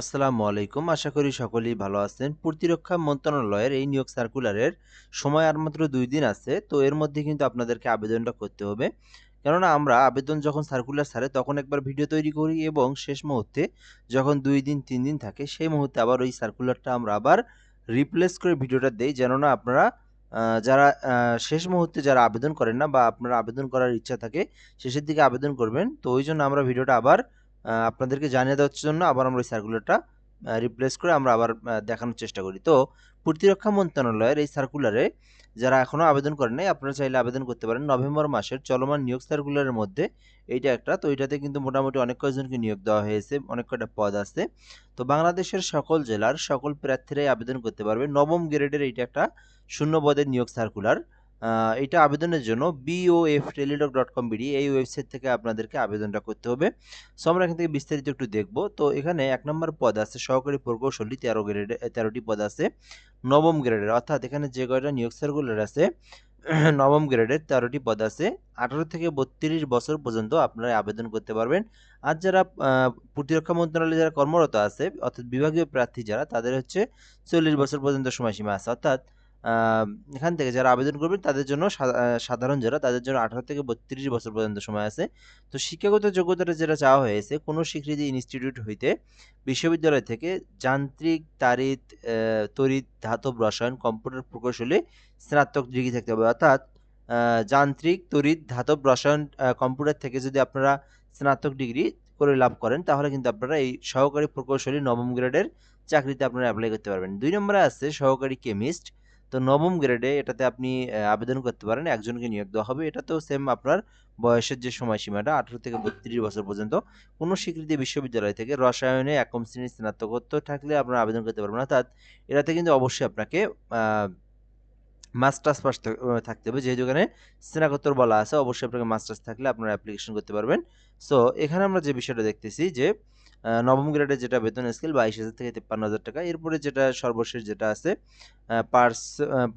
আসসালামু আলাইকুম। আশা করি সকলেই ভালো আছেন। প্রতিরক্ষা মন্ত্রণালয়ের এই নিয়োগ সার্কুলারের সময় আর মাত্র দুই দিন আছে, তো এর মধ্যে কিন্তু আপনাদেরকে আবেদনটা করতে হবে। কেননা আমরা আবেদন যখন সার্কুলার ছাড়ে, তখন একবার ভিডিও তৈরি করি এবং শেষ মুহূর্তে যখন দুই দিন, তিন দিন থাকে, সেই মুহূর্তে আবার ওই সার্কুলারটা আমরা আবার রিপ্লেস করে ভিডিওটা দেই। যেন না আপনারা যারা শেষ মুহূর্তে যারা আবেদন করেন না বা আপনারা আবেদন করার ইচ্ছা থাকে, শেষের দিকে আবেদন করবেন। তো ওই জন্য আমরা ভিডিওটা আবার আপনাদেরকে জানিয়ে দেওয়ার জন্য আবার আমরা ওই সার্কুলারটা রিপ্লেস করে আমরা আবার দেখানোর চেষ্টা করি। তো, প্রতিরক্ষা মন্ত্রণালয়ের এই সার্কুলারে যারা এখনও আবেদন করেন নাই, আপনারা চাইলে আবেদন করতে পারেন। নভেম্বর মাসের চলমান নিয়োগ সার্কুলারের মধ্যে এইটা একটা। তো এটাতে কিন্তু মোটামুটি অনেক কয়েকজনকে নিয়োগ দেওয়া হয়েছে, অনেক কয়টা পদ আছে। তো, বাংলাদেশের সকল জেলার সকল প্রার্থীরাই আবেদন করতে পারবে। নবম গ্রেডের এইটা একটা শূন্য পদের নিয়োগ সার্কুলার এটা আবেদনের জন্য BOF Teletalk dot com BD এই ওয়েবসাইট থেকে আপনাদেরকে আবেদনটা করতে হবে। সো আমরা এখান থেকে বিস্তারিত একটু দেখব। তো, এখানে এক নম্বর পদ আছে, সহকারী প্রকৌশলী, তেরো গ্রেডে তেরোটি পদ আছে। নবম গ্রেডের অর্থাৎ এখানে যে কয়টা নিয়োগ সার্কুলার আছে, নবম গ্রেডের তেরোটি পদ আছে। আঠারো থেকে বত্রিশ বছর পর্যন্ত আপনারা আবেদন করতে পারবেন। আর যারা প্রতিরক্ষা মন্ত্রণালয়ে যারা কর্মরত আছে, অর্থাৎ বিভাগীয় প্রার্থী যারা, তাদের হচ্ছে চল্লিশ বছর পর্যন্ত সময়সীমা আছে। অর্থাৎ এখান থেকে যারা আবেদন করবেন, তাদের জন্য সাধারণ যারা, তাদের জন্য আঠারো থেকে বত্রিশ বছর পর্যন্ত সময় আছে। তো শিক্ষাগত যোগ্যতাটা যেটা চাওয়া হয়েছে, কোনো স্বীকৃতি ইনস্টিটিউট হইতে বিশ্ববিদ্যালয় থেকে যান্ত্রিক, তারিত তড়িৎ, ধাতব রসায়ন কম্পিউটার প্রকৌশলে স্নাতক ডিগ্রি থাকতে হবে। অর্থাৎ যান্ত্রিক, তড়িৎ, ধাতব রসায়ন কম্পিউটার থেকে যদি আপনারা স্নাতক ডিগ্রি করে লাভ করেন, তাহলে কিন্তু আপনারা এই সহকারী প্রকৌশলী নবম গ্রেডের চাকরিতে আপনারা অ্যাপ্লাই করতে পারবেন। দুই নম্বরে আছে সহকারী কেমিস্ট তো নবম গ্রেডে এটাতে আপনি আবেদন করতে পারেন একজনকে নিয়োগ দেওয়া হবে। এটাতেও সেম আপনার বয়সের যে সময়সীমাটা আঠারো থেকে বত্রিশ বছর পর্যন্ত কোনো স্বীকৃতি বিশ্ববিদ্যালয় থেকে রসায়নে একম শ্রেণির স্নাতকোত্তর থাকলে আপনারা আবেদন করতে পারবেন। অর্থাৎ এটাতে কিন্তু অবশ্যই আপনাকে মাস্টার্স পাস থাকতে হবে। যেহেতু এখানে স্নাতকোত্তর বলা আছে, অবশ্যই আপনাকে মাস্টার্স থাকলে আপনারা অ্যাপ্লিকেশন করতে পারবেন। সো এখানে আমরা যে বিষয়টা দেখতেছি যে নবম গ্রেডের যেটা বেতন স্কেল বাইশ হাজার থেকে তেপ্পান্ন হাজার টাকা, এরপরে যেটা সর্বশেষ যেটা আছে পার্স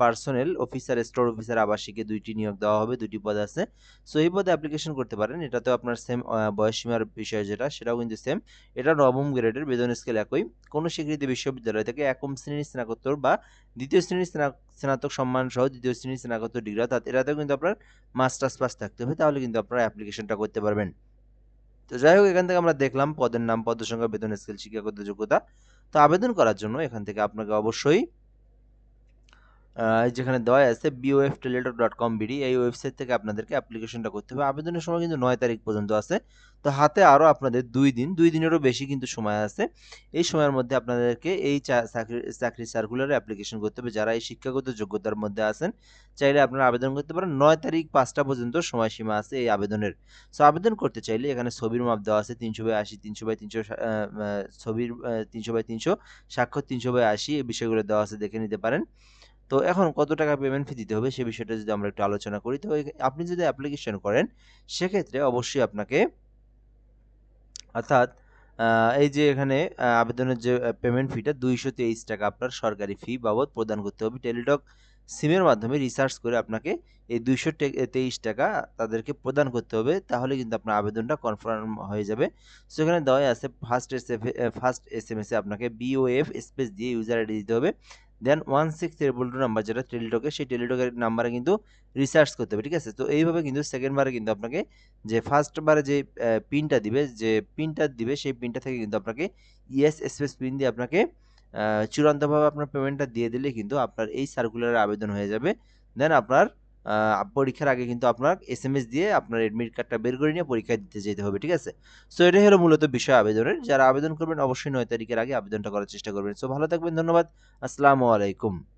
পার্সোনেল অফিসার স্টোর অফিসার আবাসিকে দুইটি নিয়োগ দেওয়া হবে দুটি পদ আছে। সো এই পদে অ্যাপ্লিকেশন করতে পারেন। এটাতেও আপনার সেম বয়সসীমার বিষয় যেটা, সেটাও কিন্তু সেম এটা নবম গ্রেডের বেতন স্কেল একই। কোনো স্বীকৃতি বিশ্ববিদ্যালয় থেকে একম শ্রেণির স্নাতকোত্তর বা দ্বিতীয় শ্রেণির স্না- স্নাতক সম্মান সহ দ্বিতীয় শ্রেণির স্নাতক ডিগ্রি অর্থাৎ এটাতেও কিন্তু আপনার মাস্টার্স পাস থাকতে হবে, তাহলে কিন্তু আপনারা অ্যাপ্লিকেশনটা করতে পারবেন। তো যাই হোক, এখান থেকে আমরা দেখলাম পদের নাম পদ সংখ্যা বেতন স্কেল শিক্ষাগত যোগ্যতা। তো আবেদন করার জন্য এখান থেকে আপনাকে অবশ্যই যেখানে দেওয়া আছে BOF Teletalk dot com BD, এই ওয়েবসাইট থেকে আপনাদেরকে অ্যাপ্লিকেশনটা করতে হবে। আবেদনের সময় কিন্তু নয় তারিখ পর্যন্ত আছে। তো হাতে আরও আপনাদের দুই দিন, দুই দিনেরও বেশি কিন্তু সময় আছে। এই সময়ের মধ্যে আপনাদেরকে এই চাকরি চাকরি সার্কুলারে অ্যাপ্লিকেশন করতে হবে। যারা এই শিক্ষাগত যোগ্যতার মধ্যে আছেন, চাইলে আপনারা আবেদন করতে পারেন। নয় তারিখ পাঁচটা পর্যন্ত সময়সীমা আছে এই আবেদনের। সো আবেদন করতে চাইলে এখানে ছবির মাপ দেওয়া আছে তিনশো বাই আশি, তিনশো বাই তিনশো ছবির তিনশো বাই তিনশো, স্বাক্ষর তিনশো বাই আশি, এই বিষয়গুলো দেওয়া আছে, দেখে নিতে পারেন। তো এখন কত টাকা পেমেন্ট ফি দিতে হবে সে বিষয়টা যদি আমরা একটু আলোচনা করি, তো আপনি যদি অ্যাপ্লিকেশন করেন, সেক্ষেত্রে অবশ্যই আপনাকে অর্থাৎ এই যে এখানে আবেদনের যে পেমেন্ট ফিটা দুইশো তেইশ টাকা আপনার সরকারি ফি বাবদ প্রদান করতে হবে। টেলিটক সিমের মাধ্যমে রিসার্চ করে আপনাকে এই দুইশো তেইশ টাকা তাদেরকে প্রদান করতে হবে। তাহলে কিন্তু আপনার আবেদনটা কনফার্ম হয়ে যাবে। সো এখানে দেওয়াই আছে first S first S M S আপনাকে বিওএফ স্পেস দিয়ে ইউজার আইডি দিতে হবে। Then one six triple two number যেটা টেলিটকে, সেই টেলিটকের নাম্বারে কিন্তু রিসার্চ করতে হবে, ঠিক আছে? তো এইভাবে কিন্তু সেকেন্ড বারে কিন্তু আপনাকে যে ফার্স্ট বারে যে পিনটা দিবে, যে পিনটা দিবে, সেই পিনটা থেকে কিন্তু আপনাকে ইএস স্পেস পিন দিয়ে আপনাকে চূড়ান্তভাবে আপনার পেমেন্টটা দিয়ে দিলে কিন্তু আপনার এই সার্কুলারের আবেদন হয়ে যাবে। দেন আপনার পরীক্ষার আগে কিন্তু আপনার এস এম এস দিয়ে আপনার এডমিট কার্ডটা বের করে নিয়ে পরীক্ষা দিতে যেতে হবে, ঠিক আছে? সো এটাই হলো মূলত বিষয় আবেদনের। যারা আবেদন করবেন, অবশ্যই নয় তারিখের আগে আবেদনটা করার চেষ্টা করবেন। সো ভালো থাকবেন, ধন্যবাদ। আসসালামু আলাইকুম।